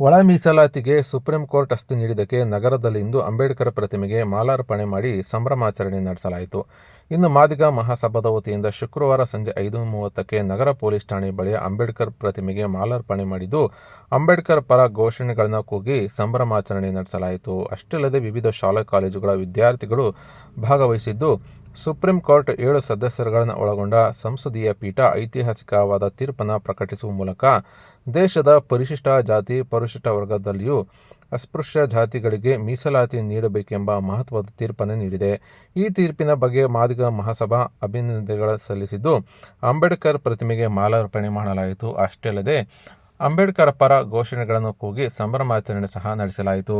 ಒಳ ಮೀಸಲಾತಿಗೆ supreme court ಅಸ್ತು ನೀಡಿದ್ದಕ್ಕೆ ನಗರದಲ್ಲಿಂದು ಅಂಬೇಡ್ಕರ್ ಪ್ರತಿಮೆಗೆ ಮಾಲಾರ್ಪಣೆ ಮಾಡಿ ಸಂಭ್ರಮಾಚರಣೆ ನಡೆಸಲಾಯಿತು. ಇನ್ನು ಮಾದಿಗ ಮಹಾಸಭಾದ ವತಿಯಿಂದ ಶುಕ್ರವಾರ ಸಂಜೆ ಐದು ಮೂವತ್ತಕ್ಕೆ ನಗರ ಪೊಲೀಸ್ ಠಾಣೆ ಬಳಿಯ ಅಂಬೇಡ್ಕರ್ ಪ್ರತಿಮೆಗೆ ಮಾಲಾರ್ಪಣೆ ಮಾಡಿದ್ದು, ಅಂಬೇಡ್ಕರ್ ಪರ ಘೋಷಣೆಗಳನ್ನು ಕೂಗಿ ಸಂಭ್ರಮಾಚರಣೆ ನಡೆಸಲಾಯಿತು. ಅಷ್ಟಲ್ಲದೆ ವಿವಿಧ ಶಾಲಾ ಕಾಲೇಜುಗಳ ವಿದ್ಯಾರ್ಥಿಗಳು ಭಾಗವಹಿಸಿದ್ದು ಸುಪ್ರೀಂ ಕೋರ್ಟ್ ಏಳು ಸದಸ್ಯರುಗಳನ್ನು ಒಳಗೊಂಡ ಸಂಸದೀಯ ಪೀಠ ಐತಿಹಾಸಿಕವಾದ ತೀರ್ಪನ್ನು ಪ್ರಕಟಿಸುವ ಮೂಲಕ ದೇಶದ ಪರಿಶಿಷ್ಟ ಜಾತಿ, ಪರಿಶಿಷ್ಟ ವರ್ಗದಲ್ಲಿಯೂ ಅಸ್ಪೃಶ್ಯ ಜಾತಿಗಳಿಗೆ ಮೀಸಲಾತಿ ನೀಡಬೇಕೆಂಬ ಮಹತ್ವದ ತೀರ್ಪನ್ನು ನೀಡಿದೆ. ಈ ತೀರ್ಪಿನ ಬಗ್ಗೆ ಮಾದಿಗ ಮಹಾಸಭಾ ಅಭಿನಂದನೆಗಳು ಸಲ್ಲಿಸಿದ್ದು, ಅಂಬೇಡ್ಕರ್ ಪ್ರತಿಮೆಗೆ ಮಾಲಾರ್ಪಣೆ ಮಾಡಲಾಯಿತು. ಅಷ್ಟೇ ಅಲ್ಲದೆ, ಅಂಬೇಡ್ಕರ್ ಪರ ಘೋಷಣೆಗಳನ್ನು ಕೂಗಿ ಸಂಭ್ರಮಾಚರಣೆ ಸಹ ನಡೆಸಲಾಯಿತು.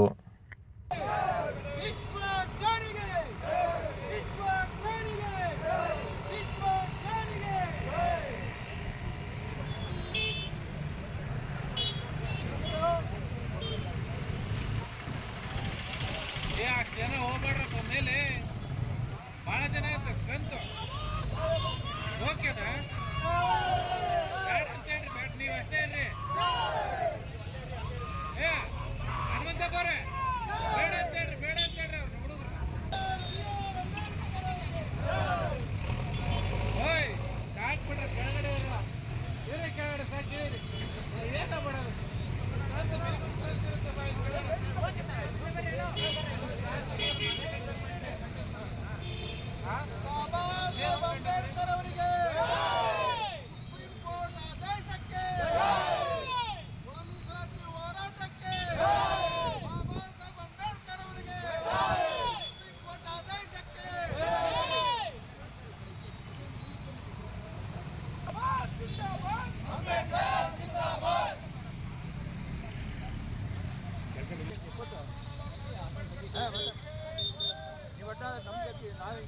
ನಾವೇ